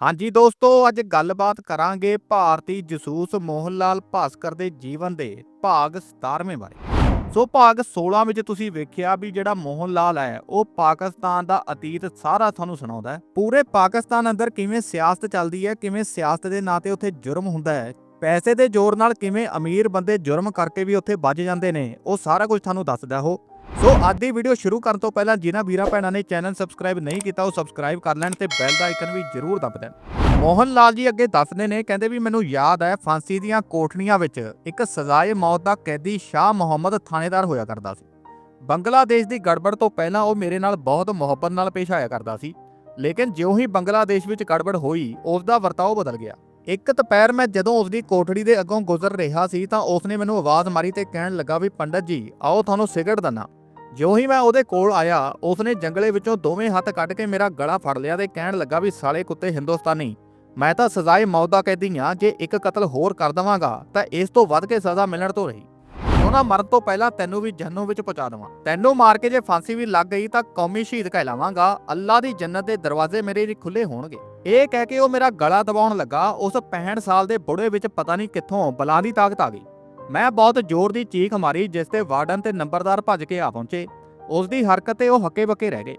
ਹਾਂਜੀ ਦੋਸਤੋ, ਅੱਜ ਗੱਲਬਾਤ ਕਰਾਂਗੇ ਭਾਰਤੀ ਜਸੂਸ ਮੋਹਨ ਲਾਲ ਭਾਸਕਰ ਦੇ ਜੀਵਨ ਦੇ ਭਾਗ 17ਵੇਂ ਬਾਰੇ। ਸੋ ਭਾਗ 16 ਵਿੱਚ ਤੁਸੀਂ ਵੇਖਿਆ ਵੀ ਜਿਹੜਾ ਮੋਹਨ ਲਾਲ ਹੈ, ਉਹ ਪਾਕਿਸਤਾਨ ਦਾ ਅਤੀਤ ਸਾਰਾ ਤੁਹਾਨੂੰ ਸੁਣਾਉਂਦਾ ਹੈ। ਪੂਰੇ ਪਾਕਿਸਤਾਨ ਅੰਦਰ ਕਿਵੇਂ ਸਿਆਸਤ ਚੱਲਦੀ ਹੈ, ਕਿਵੇਂ ਸਿਆਸਤ ਦੇ ਨਾਂ ਤੇ ਉੱਥੇ ਜੁਰਮ ਹੁੰਦਾ ਹੈ, ਪੈਸੇ ਦੇ ਜ਼ੋਰ ਨਾਲ ਕਿਵੇਂ ਅਮੀਰ ਬੰਦੇ ਜੁਰਮ ਕਰਕੇ ਵੀ ਉੱਥੇ ਬਚ ਜਾਂਦੇ ਨੇ, ਉਹ ਸਾਰਾ ਕੁਝ ਤੁਹਾਨੂੰ ਦੱਸਦਾ ਉਹ। ਸੋ ਅੱਜ ਦੀ ਵੀਡੀਓ ਸ਼ੁਰੂ ਕਰਨ ਤੋਂ ਪਹਿਲਾਂ ਜਿਨ੍ਹਾਂ ਵੀਰਾਂ ਭੈਣਾਂ ਨੇ ਚੈਨਲ ਸਬਸਕ੍ਰਾਈਬ ਨਹੀਂ ਕੀਤਾ, ਉਹ ਸਬਸਕ੍ਰਾਈਬ ਕਰ ਲੈਣ ਤੇ ਬੈਲ ਦਾ ਆਈਕਨ ਵੀ ਜ਼ਰੂਰ ਦਬ ਦੇਣ। ਮੋਹਨ ਲਾਲ ਜੀ ਅੱਗੇ ਦੱਸਦੇ ਨੇ, ਕਹਿੰਦੇ ਵੀ ਮੈਨੂੰ ਯਾਦ ਹੈ ਫਾਂਸੀ ਦੀਆਂ ਕੋਠੜੀਆਂ ਵਿੱਚ ਇੱਕ ਸਜ਼ਾਏ ਮੌਤ ਦਾ ਕੈਦੀ ਸ਼ਾਹ ਮੁਹੰਮਦ ਥਾਣੇਦਾਰ ਹੋਇਆ ਕਰਦਾ ਸੀ। ਬੰਗਲਾਦੇਸ਼ ਦੀ ਗੜਬੜ ਤੋਂ ਪਹਿਲਾਂ ਉਹ ਮੇਰੇ ਨਾਲ ਬਹੁਤ ਮੁਹੱਬਤ ਨਾਲ ਪੇਸ਼ ਆਇਆ ਕਰਦਾ ਸੀ। ਲੇਕਿਨ ਜਿਉਂ ਹੀ ਬੰਗਲਾਦੇਸ਼ ਵਿੱਚ ਗੜਬੜ ਹੋਈ, ਉਸ ਦਾ ਵਰਤਾਓ ਬਦਲ ਗਿਆ। ਇੱਕ ਦੁਪਹਿਰ ਮੈਂ ਜਦੋਂ ਉਸ ਦੀ ਕੋਠੜੀ ਦੇ ਅੱਗੋਂ ਗੁਜ਼ਰ ਰਿਹਾ ਸੀ ਤਾਂ ਉਸ ਨੇ ਮੈਨੂੰ ਆਵਾਜ਼ ਮਾਰੀ ਤੇ ਕਹਿਣ ਲੱਗਾ ਵੀ ਪੰਡਤ ਜੀ, ਆਓ ਤੁਹਾਨੂੰ ਸਿਗਰਟ ਦਨਾ ਜਿਉਂ ਹੀ ਮੈਂ ਉਹਦੇ ਕੋਲ ਆਇਆ, ਉਸਨੇ ਜੰਗਲੇ ਵਿੱਚੋਂ ਦੋਵੇਂ ਹੱਥ ਕੱਢ ਕੇ ਮੇਰਾ ਗਲਾ ਫੜ ਲਿਆ ਤੇ ਕਹਿਣ ਲੱਗਾ ਵੀ ਸਾਲੇ ਕੁੱਤੇ ਹਿੰਦੁਸਤਾਨੀ, ਮੈਂ ਤਾਂ ਸਜ਼ਾਏ ਮੌਤ ਦਾ ਕੈਦੀ ਹਾਂ ਜੇ ਇੱਕ ਕਤਲ ਹੋਰ ਕਰ ਦਵਾਂਗਾ, ਤਾਂ ਇਸ ਤੋਂ ਵੱਧ ਕੇ ਸਜ਼ਾ ਮਿਲਣ ਤੋਂ ਰਹੀ। ਉਹਨਾਂ ਮਰਨ ਤੋਂ ਪਹਿਲਾਂ ਤੈਨੂੰ ਵੀ ਜੰਨੋਂ ਵਿੱਚ ਪਹੁੰਚਾ ਦੇਵਾਂ। ਤੈਨੂੰ ਮਾਰ ਕੇ ਜੇ ਫਾਂਸੀ ਵੀ ਲੱਗ ਗਈ ਤਾਂ ਕੌਮੀ ਸ਼ਹੀਦ ਕਹਿਲਾਵਾਂਗਾ। ਅੱਲਾ ਦੀ ਜੰਨਤ ਦੇ ਦਰਵਾਜ਼ੇ ਮੇਰੇ ਲਈ ਖੁੱਲੇ ਹੋਣਗੇ। ਇਹ ਕਹਿ ਕੇ ਉਹ ਮੇਰਾ ਗਲਾ ਦਬਾਉਣ ਲੱਗਾ। ਉਸ 65 ਸਾਲ ਦੇ ਬੁੜੇ ਵਿੱਚ ਪਤਾ ਨਹੀਂ ਕਿੱਥੋਂ ਬਲਾਂ ਦੀ ਤਾਕਤ ਆ ਗਈ। ਮੈਂ ਬਹੁਤ ਜ਼ੋਰ ਦੀ ਚੀਖ ਮਾਰੀ ਜਿਸ ਤੇ ਵਾਰਡਨ ਤੇ ਨੰਬਰਦਾਰ ਭੱਜ ਕੇ ਆ ਪਹੁੰਚੇ। ਉਸ ਦੀ ਹਰਕਤ ਤੇ ਉਹ ਹੱਕੇ ਬੱਕੇ ਰਹਿ ਗਏ।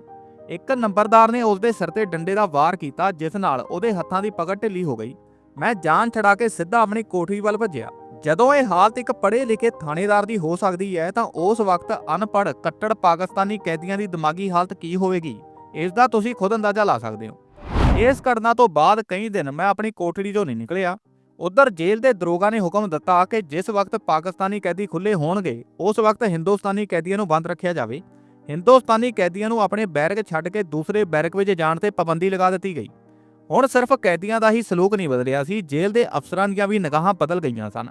ਇੱਕ ਨੰਬਰਦਾਰ ਨੇ ਉਸ ਦੇ ਸਿਰ ਤੇ ਡੰਡੇ ਦਾ ਵਾਰ ਕੀਤਾ ਜਿਸ ਨਾਲ ਉਹਦੇ ਹੱਥਾਂ ਦੀ ਪਕੜ ਢਿੱਲੀ ਹੋ ਗਈ। ਮੈਂ ਜਾਨ ਛਡਾ ਕੇ ਸਿੱਧਾ ਆਪਣੀ ਕੋਠੀ ਵੱਲ ਭੱਜਿਆ। ਜਦੋਂ ਇਹ ਹਾਲਤ ਇੱਕ ਪੜ੍ਹੇ ਲਿਖੇ ਥਾਣੇਦਾਰ ਦੀ ਹੋ ਸਕਦੀ ਹੈ ਤਾਂ ਉਸ ਵਕਤ ਅਨਪੜ੍ਹ ਕੱਟੜ ਪਾਕਿਸਤਾਨੀ ਕੈਦੀਆਂ ਦੀ ਦਿਮਾਗੀ ਹਾਲਤ ਕੀ ਹੋਵੇਗੀ? ਇਸ ਦਾ ਤੁਸੀਂ ਖੁਦ ਅੰਦਾਜ਼ਾ ਲਾ ਸਕਦੇ ਹੋ। ਇਸ ਘਟਨਾ ਤੋਂ ਬਾਅਦ ਕਈ ਦਿਨ ਮੈਂ ਆਪਣੀ ਕੋਠੜੀ ਤੋਂ ਨਹੀਂ ਨਿਕਲਿਆ। ਉਧਰ ਜੇਲ੍ਹ ਦੇ ਦਰੋਗਾ ਨੇ ਹੁਕਮ ਦਿੱਤਾ ਕਿ ਜਿਸ ਵਕਤ ਪਾਕਿਸਤਾਨੀ ਕੈਦੀ ਖੁੱਲੇ ਹੋਣਗੇ, ਉਸ ਵਕਤ ਹਿੰਦੁਸਤਾਨੀ ਕੈਦੀਆਂ ਨੂੰ ਬੰਦ ਰੱਖਿਆ ਜਾਵੇ। ਹਿੰਦੁਸਤਾਨੀ ਕੈਦੀਆਂ ਨੂੰ ਆਪਣੇ ਬੈਰਕ ਛੱਡ ਕੇ ਦੂਸਰੇ ਬੈਰਕ ਵਿੱਚ ਜਾਣ ਤੇ ਪਾਬੰਦੀ ਲਗਾ ਦਿੱਤੀ ਗਈ। ਹੁਣ ਸਿਰਫ ਕੈਦੀਆਂ ਦਾ ਹੀ ਸਲੂਕ ਨਹੀਂ ਬਦਲਿਆ ਸੀ, ਜੇਲ੍ਹ ਦੇ ਅਫਸਰਾਂ ਦੀਆਂ ਵੀ ਨਿਗਾਹਾਂ ਬਦਲ ਗਈਆਂ ਸਨ।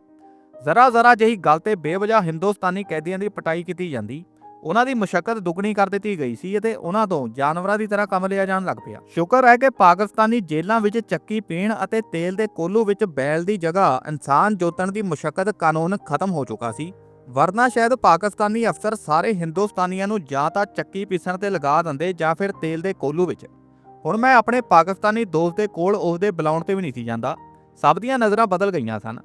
ਜ਼ਰਾ ਜ਼ਰਾ ਜਿਹੀ ਗੱਲ ਤੇ ਬੇਵਜ੍ਹਾ ਹਿੰਦੁਸਤਾਨੀ ਕੈਦੀਆਂ ਦੀ ਪਟਾਈ ਕੀਤੀ ਜਾਂਦੀ ਉਹਨਾਂ ਦੀ ਮੁਸ਼ਕਲ ਦੁੱਗਣੀ ਕਰ ਦਿੱਤੀ ਗਈ ਸੀ ਅਤੇ ਉਹਨਾਂ ਤੋਂ ਜਾਨਵਰਾਂ ਦੀ ਤਰ੍ਹਾਂ ਕੰਮ ਲਿਆ ਜਾਣ ਲੱਗ ਪਿਆ। ਸ਼ੁਕਰ ਹੈ ਕਿ ਪਾਕਿਸਤਾਨੀ ਜੇਲ੍ਹਾਂ ਵਿੱਚ ਚੱਕੀ ਪੀਣ ਅਤੇ ਤੇਲ ਦੇ ਕੋਲੂ ਵਿੱਚ ਬੈਲ ਦੀ ਜਗ੍ਹਾ ਇਨਸਾਨ ਜੋਤਣ ਦੀ ਮੁਸ਼ਕਲ ਕਾਨੂੰਨ ਖਤਮ ਹੋ ਚੁੱਕਾ ਸੀ। ਵਰਨਾ ਸ਼ਾਇਦ ਪਾਕਿਸਤਾਨੀ ਅਫਸਰ ਸਾਰੇ ਹਿੰਦੁਸਤਾਨੀਆਂ ਨੂੰ ਜਾਂ ਤਾਂ ਚੱਕੀ ਪੀਸਣ ਤੇ ਲਗਾ ਦਿੰਦੇ ਜਾਂ ਫਿਰ ਤੇਲ ਦੇ ਕੋਲੂ ਵਿੱਚ। ਹੁਣ ਮੈਂ ਆਪਣੇ ਪਾਕਿਸਤਾਨੀ ਦੋਸਤ ਦੇ ਕੋਲ ਉਸ ਦੇ ਬੁਲਾਉਣ ਤੇ ਵੀ ਨਹੀਂ ਸੀ ਜਾਂਦਾ। ਸਭ ਦੀਆਂ ਨਜ਼ਰਾਂ ਬਦਲ ਗਈਆਂ ਸਨ।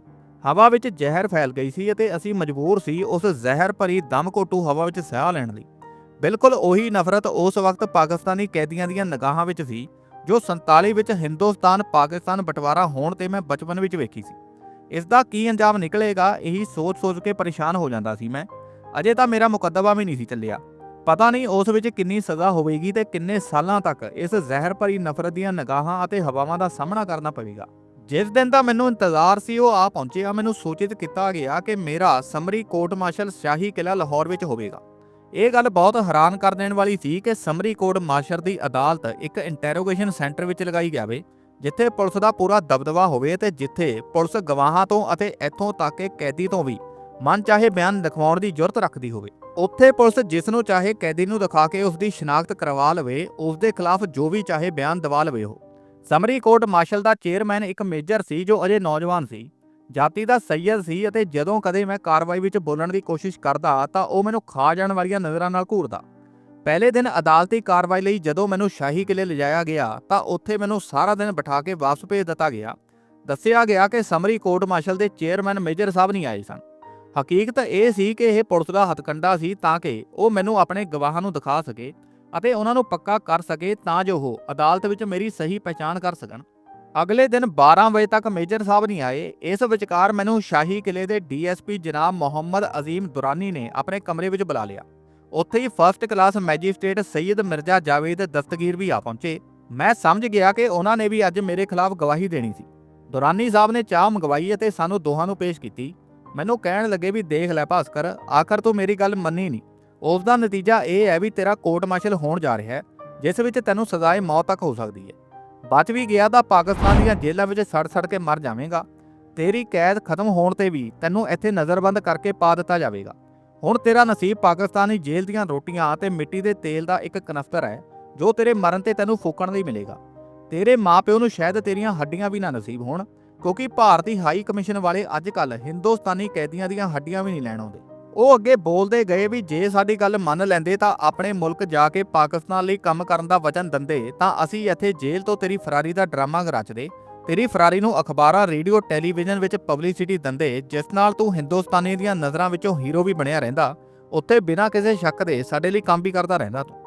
ਹਵਾ ਵਿੱਚ ਜ਼ਹਿਰ ਫੈਲ ਗਈ ਸੀ ਅਤੇ ਅਸੀਂ ਮਜਬੂਰ ਸੀ ਉਸ ਜ਼ਹਿਰ ਭਰੀ ਦਮ ਘੋਟੂ ਹਵਾ ਵਿੱਚ ਸਾਹ ਲੈਣ ਲਈ। ਬਿਲਕੁਲ ਉਹੀ ਨਫ਼ਰਤ ਉਸ ਵਕਤ ਪਾਕਿਸਤਾਨੀ ਕੈਦੀਆਂ ਦੀਆਂ ਨਿਗਾਹਾਂ ਵਿੱਚ ਸੀ, ਜੋ 47 ਵਿੱਚ ਹਿੰਦੁਸਤਾਨ ਪਾਕਿਸਤਾਨ ਬਟਵਾਰਾ ਹੋਣ ਤੇ ਮੈਂ ਬਚਪਨ ਵਿੱਚ ਵੇਖੀ ਸੀ। ਇਸ ਦਾ ਕੀ ਅੰਜਾਮ ਨਿਕਲੇਗਾ, ਇਹੀ ਸੋਚ-ਸੋਚ ਕੇ ਪਰੇਸ਼ਾਨ ਹੋ ਜਾਂਦਾ ਸੀ ਮੈਂ। ਅਜੇ ਤਾਂ ਮੇਰਾ ਮੁਕੱਦਮਾ ਵੀ ਨਹੀਂ ਸੀ ਚੱਲਿਆ। ਪਤਾ ਨਹੀਂ ਉਸ ਵਿੱਚ ਕਿੰਨੀ ਸਜ਼ਾ ਹੋਵੇਗੀ ਤੇ ਕਿੰਨੇ ਸਾਲਾਂ ਤੱਕ ਇਸ ਜ਼ਹਿਰ ਭਰੀ ਨਫ਼ਰਤ ਦੀਆਂ ਨਿਗਾਹਾਂ ਅਤੇ ਹਵਾਵਾਂ ਦਾ ਸਾਹਮਣਾ ਕਰਨਾ ਪਵੇਗਾ। ਜਿਸ ਦਿਨ ਦਾ ਮੈਨੂੰ ਇੰਤਜ਼ਾਰ ਸੀ, ਉਹ ਆ ਪਹੁੰਚਿਆ। ਮੈਨੂੰ ਸੂਚਿਤ ਕੀਤਾ ਗਿਆ ਕਿ ਮੇਰਾ ਸਮਰੀ ਕੋਰਟ ਮਾਰਸ਼ਲ ਸ਼ਾਹੀ ਕਿਲਾ ਲਾਹੌਰ ਵਿੱਚ ਹੋਵੇਗਾ। ਇਹ ਗੱਲ ਬਹੁਤ ਹੈਰਾਨ ਕਰ ਦੇਣ ਵਾਲੀ ਸੀ ਕਿ ਸਮਰੀ ਕੋਰਟ ਮਾਰਸ਼ਲ ਦੀ ਅਦਾਲਤ ਇੱਕ ਇੰਟਰੋਗੇਸ਼ਨ ਸੈਂਟਰ ਵਿੱਚ ਲਗਾਈ ਜਾਵੇ, ਜਿੱਥੇ ਪੁਲਿਸ ਦਾ ਪੂਰਾ ਦਬਦਬਾ ਹੋਵੇ ਤੇ ਜਿੱਥੇ ਪੁਲਿਸ ਗਵਾਹਾਂ ਤੋਂ ਅਤੇ ਇੱਥੋਂ ਤੱਕ ਕਿ ਕੈਦੀ ਤੋਂ ਵੀ ਮਨ ਚਾਹੇ ਬਿਆਨ ਲਿਖਵਾਉਣ ਦੀ ਜ਼ਰੂਰਤ ਰੱਖਦੀ ਹੋਵੇ। ਉੱਥੇ ਪੁਲਿਸ ਜਿਸ ਨੂੰ ਚਾਹੇ ਕੈਦੀ ਨੂੰ ਦਿਖਾ ਕੇ ਉਸ ਦੀ ਸ਼ਨਾਖਤ ਕਰਵਾ ਲਵੇ ਉਸ ਦੇ ਖਿਲਾਫ ਜੋ ਵੀ ਚਾਹੇ ਬਿਆਨ ਦਵਾ ਲਵੇ ਉਹ। ਸਮਰੀ ਕੋਰਟ ਮਾਰਸ਼ਲ ਦਾ ਚੇਅਰਮੈਨ ਇੱਕ ਮੇਜਰ ਸੀ ਜੋ ਅਜੇ ਨੌਜਵਾਨ ਸੀ। ਜਾਤੀ ਦਾ ਸੈਯਦ ਸੀ ਅਤੇ ਜਦੋਂ ਕਦੇ ਮੈਂ ਕਾਰਵਾਈ ਵਿੱਚ ਬੋਲਣ ਦੀ ਕੋਸ਼ਿਸ਼ ਕਰਦਾ ਤਾਂ ਉਹ ਮੈਨੂੰ ਖਾ ਜਾਣ ਵਾਲੀਆਂ ਨਜ਼ਰਾਂ ਨਾਲ ਘੂਰਦਾ। ਪਹਿਲੇ ਦਿਨ ਅਦਾਲਤੀ ਕਾਰਵਾਈ ਲਈ ਜਦੋਂ ਮੈਨੂੰ ਸ਼ਾਹੀ ਕਿਲੇ ਲਿਜਾਇਆ ਗਿਆ ਤਾਂ ਉੱਥੇ ਮੈਨੂੰ ਸਾਰਾ ਦਿਨ ਬਿਠਾ ਕੇ ਵਾਪਸ ਭੇਜ ਦਿੱਤਾ ਗਿਆ। ਦੱਸਿਆ ਗਿਆ ਕਿ ਸਮਰੀ ਕੋਰਟ ਮਾਰਸ਼ਲ ਦੇ ਚੇਅਰਮੈਨ ਮੇਜਰ ਸਾਹਿਬ ਨਹੀਂ ਆਏ ਸਨ। ਹਕੀਕਤ ਇਹ ਸੀ ਕਿ ਇਹ ਪੁਲਿਸ ਦਾ ਹੱਥਕੰਡਾ ਸੀ ਤਾਂ ਕਿ ਉਹ ਮੈਨੂੰ ਆਪਣੇ ਗਵਾਹਾਂ ਨੂੰ ਦਿਖਾ ਸਕੇ। ਅਤੇ ਉਹਨਾਂ ਨੂੰ ਪੱਕਾ ਕਰ ਸਕੇ ਤਾਂ ਜੋ ਉਹ ਅਦਾਲਤ ਵਿੱਚ ਮੇਰੀ ਸਹੀ ਪਛਾਣ ਕਰ ਸਕਣ। ਅਗਲੇ ਦਿਨ 12 ਵਜੇ ਤੱਕ ਮੇਜਰ ਸਾਹਿਬ ਨਹੀਂ ਆਏ। ਇਸ ਵਿਚਕਾਰ ਮੈਨੂੰ ਸ਼ਾਹੀ ਕਿਲੇ ਦੇ ਡੀਐਸਪੀ ਜਨਾਬ ਮੁਹੰਮਦ ਅਜ਼ੀਮ ਦੁਰਾਨੀ ਨੇ ਆਪਣੇ ਕਮਰੇ ਵਿੱਚ ਬੁਲਾ ਲਿਆ। ਉੱਥੇ ਹੀ first class magistrate Syed Mirza Javed Dastgir ਵੀ ਆ ਪਹੁੰਚੇ। ਮੈਂ ਸਮਝ ਗਿਆ ਕਿ ਉਹਨਾਂ ਨੇ ਵੀ ਅੱਜ ਮੇਰੇ ਖਿਲਾਫ ਗਵਾਹੀ ਦੇਣੀ ਸੀ। ਦੁਰਾਨੀ ਸਾਹਿਬ ਨੇ ਚਾਹ ਮੰਗਵਾਈ ਅਤੇ ਸਾਨੂੰ ਦੋਹਾਂ ਨੂੰ ਪੇਸ਼ ਕੀਤੀ। ਮੈਨੂੰ ਕਹਿਣ ਲੱਗੇ ਵੀ ਦੇਖ ਲੈ ਭਾਸਕਰ, ਆਖਰ ਤੂੰ ਮੇਰੀ ਗੱਲ ਮੰਨੀ ਨਹੀਂ ਉਸ ਦਾ ਨਤੀਜਾ ਇਹ ਹੈ ਵੀ ਤੇਰਾ ਕੋਰਟ ਮਾਰਸ਼ਲ ਹੋਣ ਜਾ ਰਿਹਾ ਹੈ, ਜਿਸ ਵਿੱਚ ਤੈਨੂੰ ਸਜ਼ਾਏ ਮੌਤ ਤੱਕ ਹੋ ਸਕਦੀ ਹੈ। ਬਚ ਵੀ ਗਿਆ ਤਾਂ ਪਾਕਿਸਤਾਨ ਦੀਆਂ ਜੇਲ੍ਹਾਂ ਵਿੱਚ ਸੜ-ਸੜ ਕੇ ਮਰ ਜਾਵੇਂਗਾ। ਤੇਰੀ ਕੈਦ ਖਤਮ ਹੋਣ ਤੇ ਵੀ ਤੈਨੂੰ ਇੱਥੇ ਨਜ਼ਰਬੰਦ ਕਰਕੇ ਪਾ ਦਿੱਤਾ ਜਾਵੇਗਾ। ਹੁਣ ਤੇਰਾ ਨਸੀਬ ਪਾਕਿਸਤਾਨੀ ਜੇਲ੍ਹ ਦੀਆਂ ਰੋਟੀਆਂ ਤੇ ਮਿੱਟੀ ਦੇ ਤੇਲ ਦਾ ਇੱਕ ਕਨਫਤਰ ਹੈ, ਜੋ ਤੇਰੇ ਮਰਨ ਤੇ ਤੈਨੂੰ ਫੂਕਣ ਲਈ ਮਿਲੇਗਾ। ਤੇਰੇ ਮਾਪਿਓ ਨੂੰ ਸ਼ਾਇਦ ਤੇਰੀਆਂ ਹੱਡੀਆਂ ਵੀ ਨਾ ਨਸੀਬ ਹੋਣ, ਕਿਉਂਕਿ ਭਾਰਤੀ ਹਾਈ ਕਮਿਸ਼ਨ ਵਾਲੇ ਅੱਜ ਕੱਲ ਹਿੰਦੁਸਤਾਨੀ ਕੈਦੀਆਂ ਦੀਆਂ ਹੱਡੀਆਂ ਵੀ ਨਹੀਂ ਲੈਣ ਆਉਂਦੇ। ਉਹ ਅੱਗੇ ਬੋਲਦੇ ਗਏ ਵੀ ਜੇ ਸਾਡੀ ਗੱਲ ਮੰਨ ਲੈਂਦੇ ਤਾਂ ਆਪਣੇ ਮੁਲਕ ਜਾ ਕੇ ਪਾਕਿਸਤਾਨ ਲਈ ਕੰਮ ਕਰਨ ਦਾ ਵਚਨ ਦਿੰਦੇ, ਤਾਂ ਅਸੀਂ ਇੱਥੇ ਜੇਲ੍ਹ ਤੋਂ ਤੇਰੀ ਫਰਾਰੀ ਦਾ ਡਰਾਮਾ ਰਚਦੇ। ਤੇਰੀ ਫਰਾਰੀ ਨੂੰ ਅਖਬਾਰਾਂ, ਰੇਡੀਓ, ਟੈਲੀਵਿਜ਼ਨ ਵਿੱਚ ਪਬਲਿਸਿਟੀ ਦਿੰਦੇ, ਜਿਸ ਨਾਲ ਤੂੰ ਹਿੰਦੁਸਤਾਨੀ ਦੀਆਂ ਨਜ਼ਰਾਂ ਵਿੱਚੋਂ ਹੀਰੋ ਵੀ ਬਣਿਆ ਰਹਿੰਦਾ। ਉੱਥੇ ਬਿਨਾਂ ਕਿਸੇ ਸ਼ੱਕ ਦੇ ਸਾਡੇ ਲਈ ਕੰਮ ਵੀ ਕਰਦਾ ਰਹਿੰਦਾ ਤੂੰ।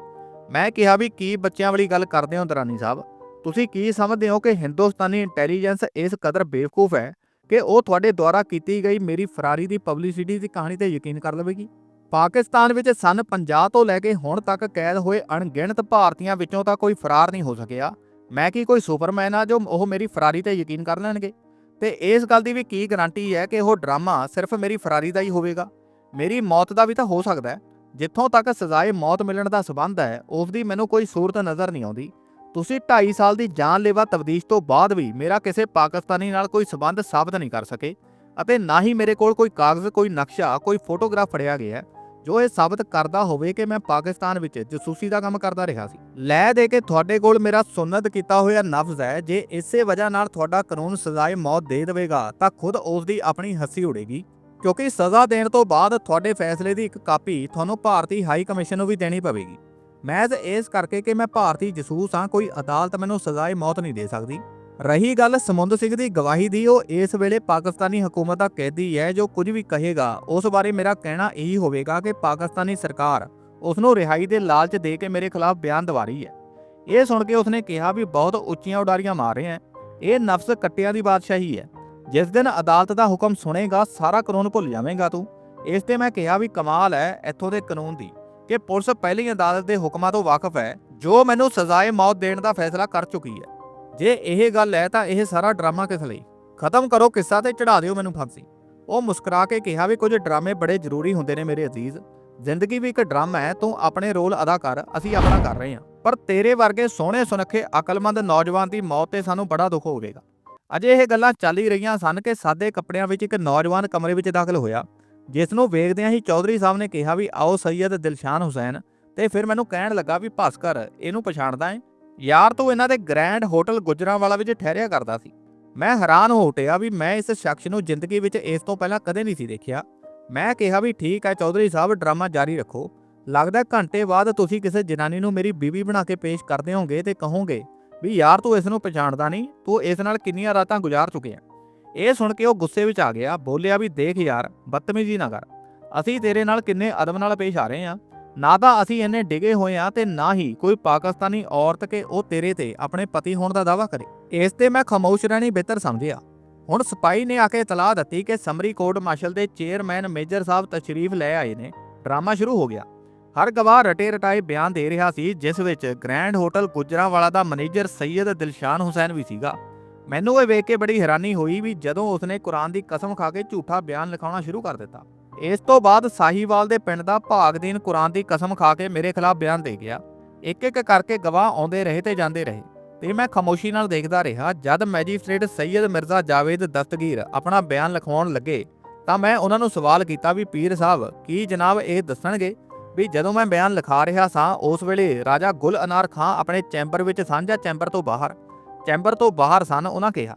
ਮੈਂ ਕਿਹਾ ਵੀ ਕੀ ਬੱਚਿਆਂ ਵਾਲੀ ਗੱਲ ਕਰਦੇ ਹੋ ਦਰਾਨੀ ਸਾਹਿਬ? ਤੁਸੀਂ ਕੀ ਸਮਝਦੇ ਹੋ ਕਿ ਹਿੰਦੁਸਤਾਨੀ ਇੰਟੈਲੀਜੈਂਸ ਇਸ ਕਦਰ ਬੇਵਕੂਫ ਹੈ? ਕਿ ਉਹ ਤੁਹਾਡੇ ਦੁਆਰਾ ਕੀਤੀ ਗਈ ਮੇਰੀ ਫਰਾਰੀ ਦੀ ਪਬਲਿਸਿਟੀ ਦੀ ਕਹਾਣੀ ਤੇ ਯਕੀਨ ਕਰ ਲਵੇਗੀ। ਪਾਕਿਸਤਾਨ ਵਿੱਚ ਸਨ 50 ਤੋਂ ਲੈ ਕੇ ਹੁਣ ਤੱਕ ਕੈਦ ਹੋਏ ਅਣਗਿਣਤ ਭਾਰਤੀਆਂ ਵਿੱਚੋਂ ਤਾਂ ਕੋਈ ਫਰਾਰ ਨਹੀਂ ਹੋ ਸਕਿਆ। ਮੈਂ ਕੀ ਕੋਈ ਸੁਪਰਮੈਨ ਆ ਜੋ ਉਹ ਮੇਰੀ ਫਰਾਰੀ ਤੇ ਯਕੀਨ ਕਰ ਲੈਣਗੇ? ਤੇ ਇਸ ਗੱਲ ਦੀ ਵੀ ਕੀ ਗਾਰੰਟੀ ਹੈ ਕਿ ਉਹ ਡਰਾਮਾ ਸਿਰਫ ਮੇਰੀ ਫਰਾਰੀ ਦਾ ਹੀ ਹੋਵੇਗਾ? ਮੇਰੀ ਮੌਤ ਦਾ ਵੀ ਤਾਂ ਹੋ ਸਕਦਾ ਹੈ। ਜਿੱਥੋਂ ਤੱਕ ਸਜ਼ਾਏ ਮੌਤ ਮਿਲਣ ਦਾ ਸਬੰਧ ਹੈ, ਉਸ ਦੀ ਮੈਨੂੰ ਕੋਈ ਸੂਰਤ ਨਜ਼ਰ ਨਹੀਂ ਆਉਂਦੀ। ਤੁਸੀਂ 2.5 ਸਾਲ ਦੀ ਜਾਨਲੇਵਾ ਤਬਦੀਸ਼ ਤੋਂ ਬਾਅਦ ਵੀ ਮੇਰਾ ਕਿਸੇ ਪਾਕਿਸਤਾਨੀ ਨਾਲ ਕੋਈ ਸਬੰਧ ਸਾਬਤ ਨਹੀਂ ਕਰ ਸਕੇ ਅਤੇ ਨਾ ਹੀ ਮੇਰੇ ਕੋਲ ਕੋਈ ਕਾਗਜ਼, ਕੋਈ ਨਕਸ਼ਾ, ਕੋਈ ਫੋਟੋਗ੍ਰਾਫ ਫੜਿਆ ਗਿਆ ਜੋ ਇਹ ਸਾਬਤ ਕਰਦਾ ਹੋਵੇ ਕਿ ਮੈਂ ਪਾਕਿਸਤਾਨ ਵਿੱਚ ਜਸੂਸੀ ਦਾ ਕੰਮ ਕਰਦਾ ਰਿਹਾ ਸੀ। ਲੈ ਦੇ ਕੇ ਤੁਹਾਡੇ ਕੋਲ ਮੇਰਾ ਸੁਨਤ ਕੀਤਾ ਹੋਇਆ ਨਫਜ਼ ਹੈ, ਜੇ ਇਸੇ ਵਜ੍ਹਾ ਨਾਲ ਤੁਹਾਡਾ ਕਾਨੂੰਨ ਸਜ਼ਾਏ ਮੌਤ ਦੇ ਦੇਵੇਗਾ, ਤਾਂ ਖੁਦ ਉਸ ਦੀ ਆਪਣੀ ਹੱਸੀ ਉਡੇਗੀ, ਕਿਉਂਕਿ ਸਜ਼ਾ ਦੇਣ ਤੋਂ ਬਾਅਦ ਤੁਹਾਡੇ ਫੈਸਲੇ ਦੀ ਇੱਕ ਕਾਪੀ ਤੁਹਾਨੂੰ ਭਾਰਤੀ ਹਾਈ ਕਮਿਸ਼ਨ ਨੂੰ ਵੀ ਦੇਣੀ ਪਵੇਗੀ। ਮੈਂ ਇਸ ਕਰਕੇ ਕਿ ਮੈਂ ਭਾਰਤੀ ਜਸੂਸ ਹਾਂ, ਕੋਈ ਅਦਾਲਤ ਮੈਨੂੰ ਸਜ਼ਾਏ ਮੌਤ ਨਹੀਂ ਦੇ ਸਕਦੀ। ਰਹੀ ਗੱਲ ਸਮੁੰਦ ਸਿੰਘ ਦੀ ਗਵਾਹੀ ਦੀ, ਉਹ ਇਸ ਵੇਲੇ ਪਾਕਿਸਤਾਨੀ ਹਕੂਮਤ ਦਾ ਕੈਦੀ ਹੈ, ਜੋ ਕੁਝ ਵੀ ਕਹੇਗਾ, ਉਸ ਬਾਰੇ ਮੇਰਾ ਕਹਿਣਾ ਇਹੀ ਹੋਵੇਗਾ ਕਿ ਪਾਕਿਸਤਾਨੀ ਸਰਕਾਰ ਉਸ ਨੂੰ ਰਿਹਾਈ ਦੇ ਲਾਲਚ ਦੇ ਕੇ ਮੇਰੇ ਖਿਲਾਫ ਬਿਆਨ ਦਵਾ ਰਹੀ ਹੈ। ਇਹ ਸੁਣ ਕੇ ਉਸਨੇ ਕਿਹਾ ਵੀ ਬਹੁਤ ਉੱਚੀਆਂ ਉਡਾਰੀਆਂ ਮਾਰ ਰਹੇ ਹੈ। ਇਹ ਨਫਸ ਕੱਟਿਆਂ ਦੀ ਬਾਦਸ਼ਾਹੀ ਹੈ। ਜਿਸ ਦਿਨ ਅਦਾਲਤ ਦਾ ਹੁਕਮ ਸੁਣੇਗਾ, ਸਾਰਾ ਕਾਨੂੰਨ ਭੁੱਲ ਜਾਵੇਂਗਾ ਤੂੰ। ਇਸ ਤੇ ਮੈਂ ਕਿਹਾ ਵੀ ਕਮਾਲ ਹੈ, ਇੱਥੋਂ ਦੇ ਕਾਨੂੰਨ ਦੀ। ਕਿ ਪੁਲਿਸ ਪਹਿਲੀ ਅਦਾਲਤ ਦੇ ਹੁਕਮਾਂ ਤੋਂ ਵਾਕਿਫ ਹੈ, ਜੋ ਮੈਨੂੰ ਸਜ਼ਾਏ ਮੌਤ ਦੇਣ ਦਾ ਫੈਸਲਾ ਕਰ ਚੁੱਕੀ ਹੈ। ਜੇ ਇਹ ਗੱਲ ਹੈ ਤਾਂ ਇਹ ਸਾਰਾ ਡਰਾਮਾ ਕਿਸ ਲਈ? ਖਤਮ ਕਰੋ ਕਿੱਸਾ ਤੇ ਚੜਾ ਦਿਓ ਮੈਨੂੰ ਫਾਂਸੀ। ਉਹ ਮੁਸਕਰਾ ਕੇ ਕਿਹਾ ਵੀ ਕੁਝ ਡਰਾਮੇ ਬੜੇ ਜ਼ਰੂਰੀ ਹੁੰਦੇ ਨੇ ਮੇਰੇ ਅਜ਼ੀਜ਼। ਜ਼ਿੰਦਗੀ ਵੀ ਇੱਕ ਡਰਾਮਾ ਹੈ, ਤੂੰ ਆਪਣੇ ਰੋਲ ਅਦਾ ਕਰ, ਅਸੀਂ ਆਪਣਾ ਕਰ ਰਹੇ ਹਾਂ। ਪਰ ਤੇਰੇ ਵਰਗੇ ਸੋਹਣੇ ਸੁਨੱਖੇ, ਅਕਲਮੰਦ ਨੌਜਵਾਨ ਦੀ ਮੌਤ ਤੇ ਸਾਨੂੰ ਬੜਾ ਦੁੱਖ ਹੋਵੇਗਾ। ਅਜੇ ਇਹ ਗੱਲਾਂ ਚੱਲ ਹੀ ਰਹੀਆਂ ਸਨ ਕਿ ਸਾਦੇ ਕੱਪੜਿਆਂ ਵਿੱਚ ਇੱਕ ਨੌਜਵਾਨ ਕਮਰੇ ਵਿੱਚ ਦਾਖਲ ਹੋਇਆ। ਜਿਸ ਨੂੰ ਵੇਖਦਿਆਂ ਹੀ ਚੌਧਰੀ ਸਾਹਿਬ ਨੇ ਕਿਹਾ ਵੀ ਆਓ ਸੈਯਦ ਦਿਲਸ਼ਾਨ ਹੁਸੈਨ ਤੇ ਫਿਰ ਮੈਨੂੰ ਕਹਿਣ ਲੱਗਾ ਵੀ ਭਾਸਕਰ, ਇਹਨੂੰ ਪਛਾਣਦਾ ਹੈ। ਯਾਰ ਤੂੰ ਇਹਨਾਂ ਦੇ ਗ੍ਰੈਂਡ ਹੋਟਲ ਗੁਜਰਾਂਵਾਲਾ ਵਿੱਚ ਠਹਿਰਿਆ ਕਰਦਾ ਸੀ। ਮੈਂ ਹੈਰਾਨ ਹੋ ਉਠਿਆ ਵੀ ਮੈਂ ਇਸ ਸ਼ਖਸ ਨੂੰ ਜ਼ਿੰਦਗੀ ਵਿੱਚ ਇਸ ਤੋਂ ਪਹਿਲਾਂ ਕਦੇ ਨਹੀਂ ਸੀ ਦੇਖਿਆ। ਮੈਂ ਕਿਹਾ ਵੀ ਠੀਕ ਹੈ ਚੌਧਰੀ ਸਾਹਿਬ, ਡਰਾਮਾ ਜਾਰੀ ਰੱਖੋ। ਲੱਗਦਾ ਘੰਟੇ ਬਾਅਦ ਤੁਸੀਂ ਕਿਸੇ ਜਨਾਨੀ ਨੂੰ ਮੇਰੀ ਬੀਵੀ ਬਣਾ ਕੇ ਪੇਸ਼ ਕਰਦੇ ਹੋਗੇ ਤੇ ਕਹੋਗੇ ਵੀ ਯਾਰ ਤੂੰ ਇਸ ਨੂੰ ਪਛਾਣਦਾ ਨਹੀਂ, ਤੂੰ ਇਸ ਨਾਲ ਕਿੰਨੀਆਂ ਰਾਤਾਂ ਗੁਜ਼ਾਰ ਚੁੱਕਿਆ ਇਹ ਸੁਣ ਕੇ ਉਹ ਗੁੱਸੇ ਵਿੱਚ ਆ ਗਿਆ, ਬੋਲਿਆ ਵੀ ਦੇਖ ਯਾਰ, ਬਦਤਮੀਜ਼ੀ ਨਾ ਕਰ। ਅਸੀਂ ਤੇਰੇ ਨਾਲ ਕਿੰਨੇ ਅਦਬ ਨਾਲ ਪੇਸ਼ ਆ ਰਹੇ ਹਾਂ। ਨਾ ਤਾਂ ਅਸੀਂ ਇੰਨੇ ਡਿਗੇ ਹੋਏ ਆ ਤੇ ਨਾ ਹੀ ਕੋਈ ਪਾਕਿਸਤਾਨੀ ਔਰਤ ਕੇ ਉਹ ਤੇਰੇ ਤੇ ਆਪਣੇ ਪਤੀ ਹੋਣ ਦਾ ਦਾਵਾ ਕਰੇ। ਇਸ ਤੇ ਮੈਂ ਖਾਮੋਸ਼ ਰਹਿਣੀ ਬਿਹਤਰ ਸਮਝਿਆ। ਹੁਣ ਸਪਾਈ ਨੇ ਆ ਕੇ ਇਤਲਾਹ ਦਿੱਤੀ ਕਿ ਸਮਰੀ ਕੋਰਟ ਮਾਰਸ਼ਲ ਦੇ ਚੇਅਰਮੈਨ ਮੇਜਰ ਸਾਹਿਬ ਤਸ਼ਰੀਫ ਲੈ ਆਏ ਨੇ। ਡਰਾਮਾ ਸ਼ੁਰੂ ਹੋ ਗਿਆ। ਹਰ ਗਵਾਹ ਰਟੇ ਰਟਾਏ ਬਿਆਨ ਦੇ ਰਿਹਾ ਸੀ, ਜਿਸ ਵਿੱਚ ਗ੍ਰੈਂਡ ਹੋਟਲ ਗੁਜਰਾਂਵਾਲਾ ਦਾ ਮੈਨੇਜਰ ਸੈਯਦ ਦਿਲਸ਼ਾਨ ਹੁਸੈਨ ਵੀ ਸੀਗਾ। ਮੈਨੂੰ ਇਹ ਵੇਖ ਕੇ ਬੜੀ ਹੈਰਾਨੀ ਹੋਈ ਵੀ ਜਦੋਂ ਉਸਨੇ ਕੁਰਾਨ ਦੀ ਕਸਮ ਖਾ ਕੇ ਝੂਠਾ ਬਿਆਨ ਲਿਖਾਉਣਾ ਸ਼ੁਰੂ ਕਰ ਦਿੱਤਾ। ਇਸ ਤੋਂ ਬਾਅਦ ਸਾਹੀਵਾਲ ਦੇ ਪਿੰਡ ਦਾ ਭਾਗਦੀਨ ਕੁਰਾਨ ਦੀ ਕਸਮ ਖਾ ਕੇ ਮੇਰੇ ਖਿਲਾਫ ਬਿਆਨ ਦੇ ਗਿਆ। ਇੱਕ ਇੱਕ ਕਰਕੇ ਗਵਾਹ ਆਉਂਦੇ ਰਹੇ ਤੇ ਜਾਂਦੇ ਰਹੇ। ਤੇ ਮੈਂ ਖਾਮੋਸ਼ੀ ਨਾਲ ਦੇਖਦਾ ਰਿਹਾ, ਜਦ ਮੈਜਿਸਟ੍ਰੇਟ ਸੈਯਦ ਮਿਰਜ਼ਾ ਜਾਵੇਦ ਦਸਤਗੀਰ ਆਪਣਾ ਬਿਆਨ ਲਿਖਵਾਉਣ ਲੱਗੇ, ਤਾਂ ਮੈਂ ਉਹਨਾਂ ਨੂੰ ਸਵਾਲ ਕੀਤਾ ਵੀ ਪੀਰ ਸਾਹਿਬ, ਕੀ ਜਨਾਬ ਇਹ ਦੱਸਣਗੇ ਵੀ ਜਦੋਂ ਮੈਂ ਬਿਆਨ ਲਿਖਾ ਰਿਹਾ ਸਾਂ, ਉਸ ਵੇਲੇ ਰਾਜਾ ਗੁਲ ਅਨਾਰ ਖਾਂ ਆਪਣੇ ਚੈਂਬਰ ਵਿੱਚ ਸਾਂਝਾ ਚੈਂਬਰ ਤੋਂ ਬਾਹਰ ਚੈਂਬਰ ਤੋਂ ਬਾਹਰ ਸਨ ਉਹਨਾਂ ਕਿਹਾ,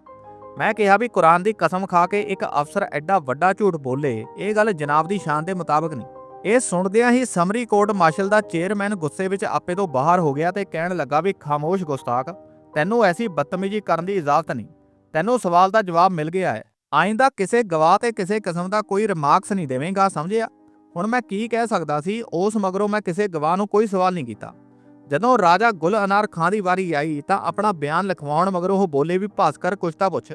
ਮੈਂ ਕਿਹਾ ਵੀ ਕੁਰਾਨ ਦੀ ਕਸਮ ਖਾ ਕੇ ਇੱਕ ਅਫਸਰ ਐਡਾ ਵੱਡਾ ਝੂਠ ਬੋਲੇ, ਇਹ ਗੱਲ ਜਨਾਬ ਦੀ ਸ਼ਾਨ ਦੇ ਮੁਤਾਬਕ ਨਹੀਂ। ਇਹ ਸੁਣਦਿਆਂ ਹੀ ਸਮਰੀ ਕੋਰਟ ਮਾਰਸ਼ਲ ਦਾ ਚੇਅਰਮੈਨ ਗੁੱਸੇ ਵਿੱਚ ਆਪੇ ਤੋਂ ਬਾਹਰ ਹੋ ਗਿਆ ਤੇ ਕਹਿਣ ਲੱਗਾ ਵੀ, ਖਾਮੋਸ਼ ਗੁਸਤਾਖ, ਤੈਨੂੰ ਐਸੀ ਬਦਤਮੀਜ਼ੀ ਕਰਨ ਦੀ ਇਜਾਜ਼ਤ ਨਹੀਂ। ਤੈਨੂੰ ਸਵਾਲ ਦਾ ਜਵਾਬ ਮਿਲ ਗਿਆ ਹੈ। ਆਇੰਦਾ ਕਿਸੇ ਗਵਾਹ ਤੇ ਕਿਸੇ ਕਿਸਮ ਦਾ ਕੋਈ ਰਿਮਾਰਕਸ ਨਹੀਂ ਦੇਵੇਂਗਾ, ਸਮਝਿਆ? ਹੁਣ ਮੈਂ ਕੀ ਕਹਿ ਸਕਦਾ ਸੀ, ਉਸ ਮਗਰੋਂ ਮੈਂ ਕਿਸੇ ਗਵਾਹ ਨੂੰ ਕੋਈ ਸਵਾਲ ਨਹੀਂ ਕੀਤਾ। ਜਦੋਂ ਰਾਜਾ ਗੁਲ ਅਨਾਰ ਖਾਂ ਦੀ ਵਾਰੀ ਆਈ ਤਾਂ ਆਪਣਾ ਬਿਆਨ ਲਿਖਵਾਉਣ ਮਗਰੋਂ ਉਹ ਬੋਲੇ ਵੀ, ਭਾਸਕਰ, ਕੁਛ ਤਾਂ ਪੁੱਛ।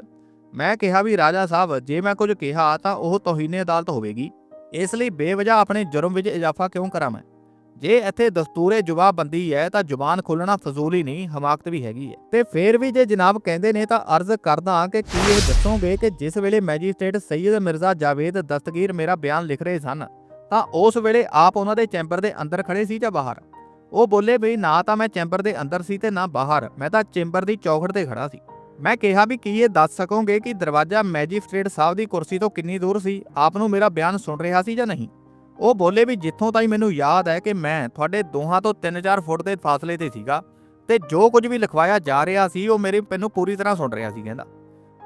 ਮੈਂ ਕਿਹਾ ਵੀ, ਰਾਜਾ ਸਾਹਿਬ, ਜੇ ਮੈਂ ਕੁਝ ਕਿਹਾ ਤਾਂ ਉਹ ਤੋਹੀਨੇ ਅਦਾਲਤ ਹੋਵੇਗੀ। ਇਸ ਲਈ ਬੇਵਜ੍ਹਾ ਆਪਣੇ ਜੁਰਮ ਵਿੱਚ ਇਜ਼ਾਫਾ ਕਿਉਂ ਕਰਾਂ ਮੈਂ? ਜੇ ਇੱਥੇ ਦਸਤੂਰੇ ਜਵਾਬਬੰਦੀ ਹੈ ਤਾਂ ਜ਼ੁਬਾਨ ਖੋਲਣਾ ਫਜ਼ੂਲ ਹੀ ਨਹੀਂ, ਹਮਾਕਤ ਵੀ ਹੈਗੀ ਹੈ। ਤੇ ਫੇਰ ਵੀ ਜੇ ਜਨਾਬ ਕਹਿੰਦੇ ਨੇ ਤਾਂ ਅਰਜ਼ ਕਰਦਾ ਕਿ ਕੀ ਇਹ ਦੱਸੋਗੇ ਕਿ ਜਿਸ ਵੇਲੇ ਮੈਜਿਸਟ੍ਰੇਟ ਸੈਯਦ ਮਿਰਜ਼ਾ ਜਾਵੇਦ ਦਸਤਗੀਰ ਮੇਰਾ ਬਿਆਨ ਲਿਖ ਰਹੇ ਸਨ, ਤਾਂ ਉਸ ਵੇਲੇ ਆਪ ਉਹਨਾਂ ਦੇ ਚੈਂਬਰ ਦੇ ਅੰਦਰ ਖੜੇ ਸੀ ਜਾਂ ਬਾਹਰ? ਉਹ ਬੋਲੇ ਵੀ ਨਾ ਤਾਂ ਮੈਂ ਚੈਂਬਰ ਦੇ ਅੰਦਰ ਸੀ ਤੇ ਨਾ ਬਾਹਰ। ਮੈਂ ਤਾਂ ਚੈਂਬਰ ਦੀ ਚੌਖੜ ਤੇ ਖੜਾ ਸੀ। ਮੈਂ ਕਿਹਾ ਵੀ ਕੀ ਇਹ ਦੱਸ ਸਕੋਗੇ ਕਿ ਦਰਵਾਜ਼ਾ ਮੈਜਿਸਟ੍ਰੇਟ ਸਾਹਿਬ ਦੀ ਕੁਰਸੀ ਤੋਂ ਕਿੰਨੀ ਦੂਰ ਸੀ? ਆਪ ਨੂੰ ਮੇਰਾ ਬਿਆਨ ਸੁਣ ਰਿਹਾ ਸੀ ਜਾਂ ਨਹੀਂ? ਉਹ ਬੋਲੇ ਵੀ ਜਿੱਥੋਂ ਤਾਈ ਮੈਨੂੰ ਯਾਦ ਹੈ ਕਿ ਮੈਂ ਤੁਹਾਡੇ ਦੋਹਾਂ ਤੋਂ 3-4 ਫੁੱਟ ਦੇ ਫਾਸਲੇ ਤੇ ਸੀਗਾ ਤੇ ਜੋ ਕੁਝ ਵੀ ਲਿਖਵਾਇਆ ਜਾ ਰਿਹਾ ਸੀ ਉਹ ਮੇਰੇ ਮੈਨੂੰ ਪੂਰੀ ਤਰ੍ਹਾਂ ਸੁਣ ਰਿਹਾ ਸੀ ਕਹਿੰਦਾ।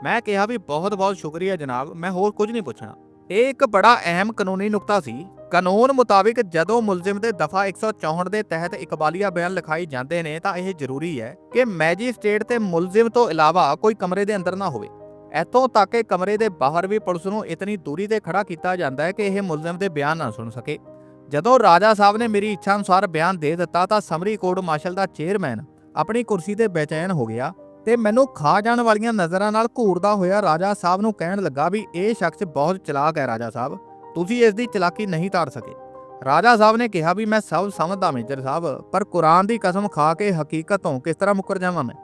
ਮੈਂ ਕਿਹਾ ਵੀ ਬਹੁਤ-ਬਹੁਤ ਸ਼ੁਕਰੀਆ ਜਨਾਬ, ਮੈਂ ਹੋਰ ਕੁਝ ਨਹੀਂ ਪੁੱਛਣਾ। ਇਹ ਇੱਕ ਬੜਾ ਅਹਿਮ ਕਾਨੂੰਨੀ ਨੁਕਤਾ ਸੀ। ਕਾਨੂੰਨ ਮੁਤਾਬਿਕ ਜਦੋਂ ਮੁਲਜ਼ਮ ਦੇ ਦਫਾ 164 ਦੇ ਤਹਿਤ ਇਕਬਾਲੀਆ ਬਿਆਨ ਲਿਖਾਈ ਜਾਂਦੇ ਨੇ, ਤਾਂ ਇਹ ਜ਼ਰੂਰੀ ਹੈ ਕਿ ਮੈਜਿਸਟ੍ਰੇਟ ਤੇ ਮੁਲਜ਼ਮ ਤੋਂ ਇਲਾਵਾ ਕੋਈ ਕਮਰੇ ਦੇ ਅੰਦਰ ਨਾ ਹੋਵੇ। ਇੱਥੋਂ ਤੱਕ ਕਿ ਕਮਰੇ ਦੇ ਬਾਹਰ ਵੀ ਪੁਲਿਸ ਨੂੰ ਇਤਨੀ ਦੂਰੀ ਤੇ ਖੜਾ ਕੀਤਾ ਜਾਂਦਾ ਹੈ ਕਿ ਇਹ ਮੁਲਜ਼ਮ ਦੇ ਬਿਆਨ ਨਾ ਸੁਣ ਸਕੇ। ਜਦੋਂ ਰਾਜਾ ਸਾਹਿਬ ਨੇ ਮੇਰੀ ਇੱਛਾ ਅਨੁਸਾਰ ਬਿਆਨ ਦੇ ਦਿੱਤਾ, ਤਾਂ ਸਮਰੀ ਕੋਰਟ ਮਾਰਸ਼ਲ ਦਾ ਚੇਅਰਮੈਨ ਆਪਣੀ ਕੁਰਸੀ ਤੇ ਬੇਚੈਨ ਹੋ ਗਿਆ ਤੇ ਮੈਨੂੰ ਖਾ ਜਾਣ ਵਾਲੀਆਂ ਨਜ਼ਰਾਂ ਨਾਲ ਘੂਰਦਾ ਹੋਇਆ ਰਾਜਾ ਸਾਹਿਬ ਨੂੰ ਕਹਿਣ ਲੱਗਾ ਵੀ ਇਹ ਸ਼ਖਸ ਬਹੁਤ ਚਲਾਕ ਹੈ ਰਾਜਾ ਸਾਹਿਬ। ਤੁਸੀਂ ਇਸ ਦੀ ਚਲਾਕੀ ਨਹੀਂ ਤਾੜ ਸਕੇ। ਰਾਜਾ ਸਾਹਿਬ ਨੇ ਕਿਹਾ ਵੀ ਮੈਂ ਸਭ ਸਮਝਦਾ ਮੇਜਰ ਸਾਹਿਬ, ਪਰ ਕੁਰਾਨ ਦੀ ਕਸਮ ਖਾ ਕੇ ਹਕੀਕਤ ਤੋਂ ਕਿਸ ਤਰ੍ਹਾਂ ਮੁੱਕਰ ਜਾਵਾਂ ਮੈਂ?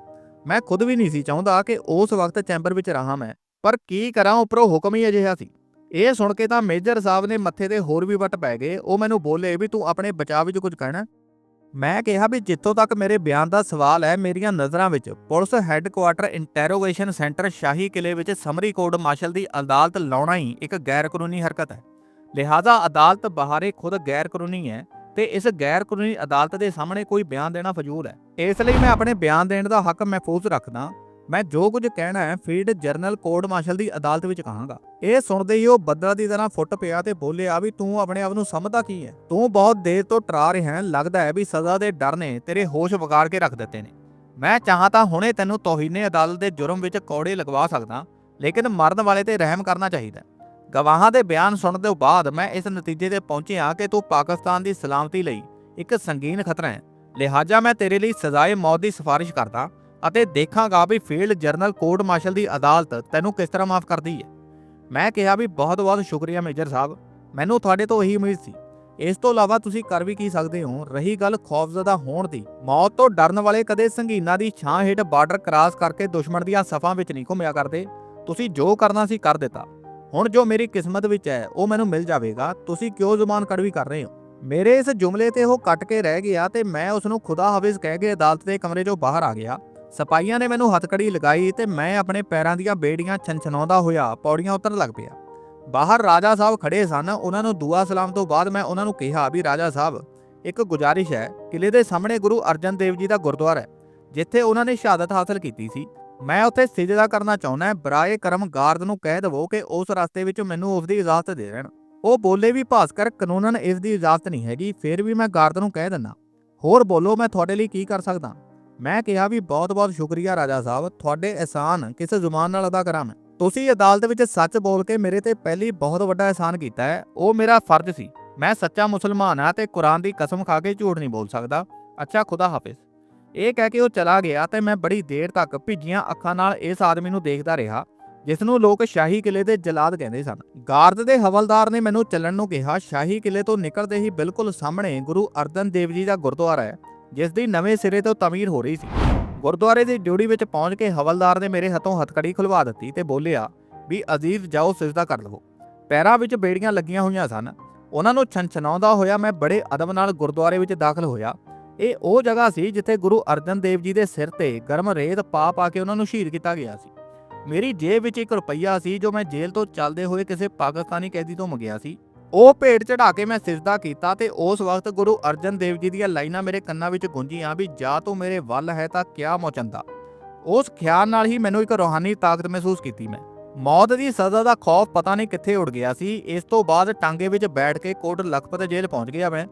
ਮੈਂ ਖੁਦ ਵੀ ਨਹੀਂ ਸੀ ਚਾਹੁੰਦਾ ਕਿ ਉਸ ਵਕਤ ਚੈਂਬਰ ਵਿੱਚ ਰਹਾ ਮੈਂ, ਪਰ ਕੀ ਕਰਾਂ ਉੱਪਰੋਂ ਹੁਕਮ ਹੀ ਅਜਿਹਾ ਸੀ। ਇਹ ਸੁਣ ਕੇ ਤਾਂ ਮੇਜਰ ਸਾਹਿਬ ਨੇ ਮੱਥੇ ਤੇ ਹੋਰ ਵੀ ਵੱਟ ਪੈ ਗਏ, ਉਹ ਮੈਨੂੰ ਬੋਲੇ ਵੀ ਤੂੰ ਆਪਣੇ ਬਚਾਅ ਵਿੱਚ ਕੁਝ ਕਹਿਣਾ? ਮੈਂ ਕਿਹਾ ਵੀ ਜਿੱਥੋਂ ਤੱਕ ਮੇਰੇ ਬਿਆਨ ਦਾ ਸਵਾਲ ਹੈ ਮੇਰੀਆਂ ਨਜ਼ਰਾਂ ਵਿੱਚ, ਪੁਲਿਸ ਹੈੱਡਕੁਆਟਰ ਇੰਟਰੋਗੇਸ਼ਨ ਸੈਂਟਰ ਸ਼ਾਹੀ ਕਿਲੇ ਵਿੱਚ ਸਮਰੀ ਕੋਰਟ ਮਾਰਸ਼ਲ ਦੀ ਅਦਾਲਤ ਲਾਉਣਾ ਹੀ ਇੱਕ ਗੈਰ ਕਾਨੂੰਨੀ ਹਰਕਤ ਹੈ। ਲਿਹਾਜ਼ਾ ਅਦਾਲਤ ਬਾਹਰੇ ਖੁਦ ਗੈਰ ਕਾਨੂੰਨੀ ਹੈ ਤੇ ਇਸ ਗੈਰ ਕਾਨੂੰਨੀ ਅਦਾਲਤ ਦੇ ਸਾਹਮਣੇ ਕੋਈ ਬਿਆਨ ਦੇਣਾ ਫਜ਼ੂਲ ਹੈ। ਇਸ ਲਈ ਮੈਂ ਆਪਣੇ ਬਿਆਨ ਦੇਣ ਦਾ ਹੱਕ ਮਹਿਫੂਜ਼ ਰੱਖਦਾ ਮੈਂ ਜੋ ਕੁਝ ਕਹਿਣਾ ਹੈ ਫੀਲਡ ਜਰਨਲ ਕੋਰਟ ਮਾਰਸ਼ਲ ਦੀ ਅਦਾਲਤ ਵਿੱਚ ਕਹਾਂਗਾ। ਇਹ ਸੁਣਦੇ ਹੀ ਉਹ ਬੱਦਲ ਦੀ ਤਰ੍ਹਾਂ ਫੁੱਟ ਪਿਆ ਤੇ ਬੋਲਿਆ ਵੀ ਤੂੰ ਆਪਣੇ ਆਪ ਨੂੰ ਸਮਝਦਾ ਕੀ ਹੈ? ਤੂੰ ਬਹੁਤ ਦੇਰ ਤੋਂ ਟਰਾ ਰਿਹਾ ਹੈ, ਲੱਗਦਾ ਹੈ ਵੀ ਸਜ਼ਾ ਦੇ ਡਰ ਨੇ ਤੇਰੇ ਹੋਸ਼ ਵਿਗਾੜ ਕੇ ਰੱਖ ਦਿੱਤੇ ਨੇ। ਮੈਂ ਚਾਹਾਂ ਤਾਂ ਹੁਣੇ ਤੈਨੂੰ ਤੋਹੀਨੇ ਅਦਾਲਤ ਦੇ ਜੁਰਮ ਵਿੱਚ ਕੌੜੇ ਲਗਵਾ ਸਕਦਾ, ਲੇਕਿਨ ਮਰਨ ਵਾਲੇ ਤੇ ਰਹਿਮ ਕਰਨਾ ਚਾਹੀਦਾ ਗਵਾਹਾਂ ਦੇ ਬਿਆਨ ਸੁਣਨ ਤੋਂ ਬਾਅਦ ਮੈਂ ਇਸ ਨਤੀਜੇ ਤੇ ਪਹੁੰਚਿਆ ਕਿ ਤੂੰ ਪਾਕਿਸਤਾਨ ਦੀ ਸਲਾਮਤੀ ਲਈ ਇੱਕ ਸੰਗੀਨ ਖਤਰਾ ਹੈ। ਲਿਹਾਜ਼ਾ ਮੈਂ ਤੇਰੇ ਲਈ ਸਜ਼ਾਏ ਮੌਤ ਦੀ ਸਿਫਾਰਿਸ਼ ਕਰਦਾ ਅਤੇ ਦੇਖਾਂਗਾ ਵੀ ਫੀਲਡ ਜਰਨਲ ਕੋਰਟ ਮਾਰਸ਼ਲ ਦੀ ਅਦਾਲਤ ਤੈਨੂੰ ਕਿਸ ਤਰ੍ਹਾਂ ਮਾਫ ਕਰਦੀ ਹੈ। ਮੈਂ ਕਿਹਾ ਵੀ ਬਹੁਤ-ਬਹੁਤ ਸ਼ੁਕਰੀਆ ਮੇਜਰ ਸਾਹਿਬ। ਮੈਨੂੰ ਤੁਹਾਡੇ ਤੋਂ ਇਹੀ ਉਮੀਦ ਸੀ। ਇਸ ਤੋਂ ਇਲਾਵਾ ਤੁਸੀਂ ਕਰ ਵੀ ਕੀ ਸਕਦੇ ਹੋ? ਰਹੀ ਗੱਲ ਖੌਫਜ਼ਦਾ ਹੋਣ ਦੀ। ਮੌਤ ਤੋਂ ਡਰਨ ਵਾਲੇ ਕਦੇ ਸੰਗੀਨਾਂ ਦੀ ਛਾਂ ਹੇਠ ਬਾਰਡਰ ਕਰਾਸ ਕਰਕੇ ਦੁਸ਼ਮਣ ਦੀਆਂ ਸਫਾਂ ਵਿੱਚ ਨਹੀਂ ਘੁੰਮਿਆ ਕਰਦੇ। ਤੁਸੀਂ ਜੋ ਕਰਨਾ ਸੀ ਕਰ ਦਿੱਤਾ। ਹੁਣ ਜੋ ਮੇਰੀ ਕਿਸਮਤ ਵਿੱਚ ਹੈ, ਉਹ ਮੈਨੂੰ ਮਿਲ ਜਾਵੇਗਾ, ਤੁਸੀਂ ਕਿਉਂ ਜ਼ੁਬਾਨ ਕੜਵੀ ਕਰ ਰਹੇ ਹੋ? ਮੇਰੇ ਇਸ ਜੁਮਲੇ ਤੇ ਉਹ ਕੱਟ ਕੇ ਰਹਿ ਗਿਆ ਤੇ ਮੈਂ ਉਸ ਨੂੰ ਖੁਦਾ ਹਾਫਿਜ਼ ਕਹਿ ਕੇ ਅਦਾਲਤ ਦੇ ਕਮਰੇ 'ਚੋਂ ਬਾਹਰ ਆ ਗਿਆ। ਸਿਪਾਹੀਆਂ ਨੇ ਮੈਨੂੰ ਹੱਥਕੜੀ ਲਗਾਈ ਤੇ ਮੈਂ ਆਪਣੇ ਪੈਰਾਂ ਦੀਆਂ ਬੇੜੀਆਂ ਛਨਛਨਾਉਂਦਾ ਹੋਇਆ ਪੌੜੀਆਂ ਉਤਰਨ ਲੱਗ ਪਿਆ। ਬਾਹਰ ਰਾਜਾ ਸਾਹਿਬ ਖੜੇ ਸਨ, ਉਹਨਾਂ ਨੂੰ ਦੁਆ ਸਲਾਮ ਤੋਂ ਬਾਅਦ ਮੈਂ ਉਹਨਾਂ ਨੂੰ ਕਿਹਾ ਵੀ, ਰਾਜਾ ਸਾਹਿਬ, ਇੱਕ ਗੁਜ਼ਾਰਿਸ਼ ਹੈ ਕਿਲੇ ਦੇ ਸਾਹਮਣੇ ਗੁਰੂ ਅਰਜਨ ਦੇਵ ਜੀ ਦਾ ਗੁਰਦੁਆਰਾ ਹੈ, ਜਿੱਥੇ ਉਹਨਾਂ ਨੇ ਸ਼ਹਾਦਤ ਹਾਸਲ ਕੀਤੀ ਸੀ। ਮੈਂ ਉੱਥੇ ਸਿਜਦਾ ਕਰਨਾ ਚਾਹੁੰਦਾ ਬਰਾਏ ਕਰਮ ਗਾਰਦ ਨੂੰ ਕਹਿ ਦਵੋ ਕਿ ਉਸ ਰਸਤੇ ਵਿੱਚ ਮੈਨੂੰ ਉਸ ਦੀ ਇਜਾਜ਼ਤ ਦੇ ਦੇਣ। ਉਹ ਬੋਲੇ ਵੀ, ਭਾਸਕਰ, ਕਾਨੂੰਨਨ ਇਸ ਦੀ ਇਜਾਜ਼ਤ ਨਹੀਂ ਹੈਗੀ, ਫਿਰ ਵੀ ਮੈਂ ਗਾਰਦ ਨੂੰ ਕਹਿ ਦਿੰਦਾ। ਹੋਰ ਬੋਲੋ, ਮੈਂ ਤੁਹਾਡੇ ਲਈ ਕੀ ਕਰ ਸਕਦਾ? ਮੈਂ ਕਿਹਾ ਵੀ, ਬਹੁਤ-ਬਹੁਤ ਸ਼ੁਕਰੀਆ ਰਾਜਾ ਸਾਹਿਬ, ਤੁਹਾਡੇ ਅਹਿਸਾਨ ਕਿਸ ਜ਼ੁਬਾਨ ਨਾਲ ਅਦਾ ਕਰਾਂ ਮੈਂ? ਤੁਸੀਂ ਅਦਾਲਤ ਵਿੱਚ ਸੱਚ ਬੋਲ ਕੇ ਮੇਰੇ ਤੇ ਪਹਿਲੀ ਬਹੁਤ ਵੱਡਾ ਅਹਿਸਾਨ ਕੀਤਾ ਹੈ, ਉਹ ਮੇਰਾ ਫਰਜ਼ ਸੀ। ਮੈਂ ਸੱਚਾ ਮੁਸਲਮਾਨ ਹਾਂ ਤੇ ਕੁਰਾਨ ਦੀ ਕਸਮ ਖਾ ਕੇ ਝੂਠ ਨਹੀਂ ਬੋਲ ਸਕਦਾ। ਅੱਛਾ, ਖੁਦਾ ਹਾਫਿਜ਼। ਇਹ ਕਹਿ ਕੇ ਉਹ ਚਲਾ ਗਿਆ ਤੇ ਮੈਂ ਬੜੀ ਦੇਰ ਤੱਕ ਭਿੱਜੀਆਂ ਅੱਖਾਂ ਨਾਲ ਇਸ ਆਦਮੀ ਨੂੰ ਦੇਖਦਾ ਰਿਹਾ ਜਿਸ ਨੂੰ ਲੋਕ ਸ਼ਾਹੀ ਕਿਲੇ ਦੇ ਜਲਾਦ ਕਹਿੰਦੇ ਸਨ। ਗਾਰਦ ਦੇ ਹਵਲਦਾਰ ਨੇ ਮੈਨੂੰ ਚੱਲਣ ਨੂੰ ਕਿਹਾ, ਸ਼ਾਹੀ ਕਿਲੇ ਤੋਂ ਨਿਕਲਦੇ ਹੀ ਬਿਲਕੁਲ ਸਾਹਮਣੇ ਗੁਰੂ ਅਰਜਨ ਦੇਵ ਜੀ ਦਾ ਗੁਰਦੁਆਰਾ ਹੈ, ਜਿਸ ਦੀ ਨਵੇਂ ਸਿਰੇ ਤੋਂ ਤਮੀਰ ਹੋ ਰਹੀ ਸੀ। ਗੁਰਦੁਆਰੇ ਦੀ ਡਿਊਟੀ ਵਿੱਚ ਪਹੁੰਚ ਕੇ ਹਵਲਦਾਰ ਨੇ ਮੇਰੇ ਹੱਥੋਂ ਹਥਕੜੀ ਖੁਲਵਾ ਦਿੱਤੀ ਤੇ ਬੋਲਿਆ ਵੀ, ਅਜ਼ੀਜ਼, ਜਾਓ, ਸਜਦਾ ਕਰ ਲਵੋ। ਪੈਰਾਂ ਵਿੱਚ ਬੇੜੀਆਂ ਲੱਗੀਆਂ ਹੋਈਆਂ ਸਨ। ਉਹਨਾਂ ਨੂੰ ਛਨਛਨਾਉਂਦਾ ਹੋਇਆ ਮੈਂ ਬੜੇ ਅਦਬ ਨਾਲ ਗੁਰਦੁਆਰੇ ਵਿੱਚ ਦਾਖਲ ਹੋਇਆ। ਇਹ ਉਹ ਜਗ੍ਹਾ ਸੀ ਜਿੱਥੇ ਗੁਰੂ ਅਰਜਨ ਦੇਵ ਜੀ ਦੇ ਸਿਰ ਤੇ ਗਰਮ ਰੇਤ ਪਾ ਪਾ ਕੇ ਉਹਨਾਂ ਨੂੰ ਸ਼ਹੀਦ ਕੀਤਾ ਗਿਆ ਸੀ। ਮੇਰੀ ਜੇਬ ਵਿੱਚ ਇੱਕ ਰੁਪਈਆ ਸੀ ਜੋ ਮੈਂ ਜੇਲ੍ਹ ਤੋਂ ਚੱਲਦੇ ਹੋਏ ਕਿਸੇ ਪਾਕਿਸਤਾਨੀ ਕੈਦੀ ਤੋਂ ਮੰਗਿਆ ਸੀ। ਉਹ ਭੇਟ ਚੜਾ ਕੇ ਮੈਂ ਸਿਜਦਾ ਕੀਤਾ ਤੇ ਉਸ ਵਕਤ ਗੁਰੂ ਅਰਜਨ ਦੇਵ ਜੀ ਦੀਆਂ ਲਾਈਨਾਂ ਮੇਰੇ ਕੰਨਾਂ ਵਿੱਚ ਗੂੰਜੀਆਂ ਵੀ, ਜਾ ਤੂੰ ਮੇਰੇ ਵੱਲ ਹੈ ਤਾਂ ਕਿਆ ਮੋਚੰਦਾ? ਉਸ ਖਿਆਲ ਨਾਲ ਹੀ ਮੈਨੂੰ ਇੱਕ ਰੋਹਾਨੀ ਤਾਕਤ ਮਹਿਸੂਸ ਕੀਤੀ ਮੈਂ। ਮੌਤ ਦੀ ਸਜ਼ਾ ਦਾ ਖੌਫ ਪਤਾ ਨਹੀਂ ਕਿੱਥੇ ਉੱਡ ਗਿਆ ਸੀ। ਇਸ ਤੋਂ ਬਾਅਦ ਟਾਂਗੇ ਵਿੱਚ ਬੈਠ ਕੇ ਕੋਟ ਲਖਪਤ ਜੇਲ੍ਹ ਪਹੁੰਚ ਗਿਆ ਮੈਂ।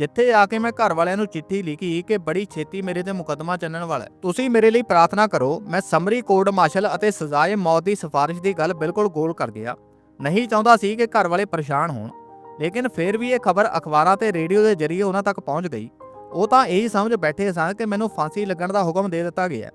ਜਿੱਥੇ ਆ ਕੇ ਮੈਂ ਘਰ ਵਾਲਿਆਂ ਨੂੰ ਚਿੱਠੀ ਲਿਖੀ ਕਿ ਬੜੀ ਛੇਤੀ ਮੇਰੇ ਤੇ ਮੁਕੱਦਮਾ ਚੱਲਣ ਵਾਲਾ ਹੈ। ਤੁਸੀਂ ਮੇਰੇ ਲਈ ਪ੍ਰਾਰਥਨਾ ਕਰੋ, ਮੈਂ ਸਮਰੀ ਕੋਰਟ ਮਾਰਸ਼ਲ ਅਤੇ ਸਜ਼ਾਏ ਮੌਤ ਦੀ ਸਿਫਾਰਿਸ਼ ਦੀ ਗੱਲ ਬਿਲਕੁਲ ਗੋਲ ਕਰ ਗਿਆ। ਨਹੀਂ ਚਾਹੁੰਦਾ ਸੀ ਕਿ ਘਰ ਵਾਲੇ ਪਰੇਸ਼ਾਨ ਹੋਣ, ਲੇਕਿਨ ਫਿਰ ਵੀ ਇਹ ਖਬਰ ਅਖਬਾਰਾਂ ਤੇ ਰੇਡੀਓ ਦੇ ਜ਼ਰੀਏ ਉਹਨਾਂ ਤੱਕ ਪਹੁੰਚ ਗਈ। ਉਹ ਤਾਂ ਇਹੀ ਸਮਝ ਬੈਠੇ ਸਨ ਕਿ ਮੈਨੂੰ ਫਾਂਸੀ ਲੱਗਣ ਦਾ ਹੁਕਮ ਦੇ ਦਿੱਤਾ ਗਿਆ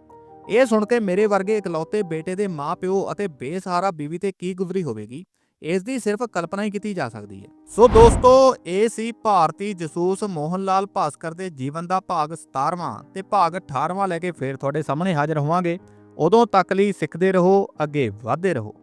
ਇਹ ਸੁਣ ਕੇ ਮੇਰੇ ਵਰਗੇ ਇਕਲੌਤੇ ਬੇਟੇ ਦੇ ਮਾਪਿਓ ਅਤੇ ਬੇਸਹਾਰਾ ਬੀਵੀ ਤੇ ਕੀ ਗੁਜ਼ਰੀ ਹੋਵੇਗੀ? ਇਸ ਦੀ ਸਿਰਫ ਕਲਪਨਾ ਹੀ ਕੀਤੀ ਜਾ ਸਕਦੀ ਹੈ। ਸੋ ਦੋਸਤੋ, ਇਹ ਸੀ ਭਾਰਤੀ ਜਸੂਸ ਮੋਹਨ ਲਾਲ ਭਾਸਕਰ ਦੇ ਜੀਵਨ ਦਾ ਭਾਗ 17ਵਾਂ ਤੇ ਭਾਗ 18ਵਾਂ ਲੈ ਕੇ ਫੇਰ ਤੁਹਾਡੇ ਸਾਹਮਣੇ ਹਾਜ਼ਰ ਹੋਵਾਂਗੇ। ਉਦੋਂ ਤੱਕ ਲਈ ਸਿੱਖਦੇ ਰਹੋ, ਅੱਗੇ ਵਧਦੇ ਰਹੋ।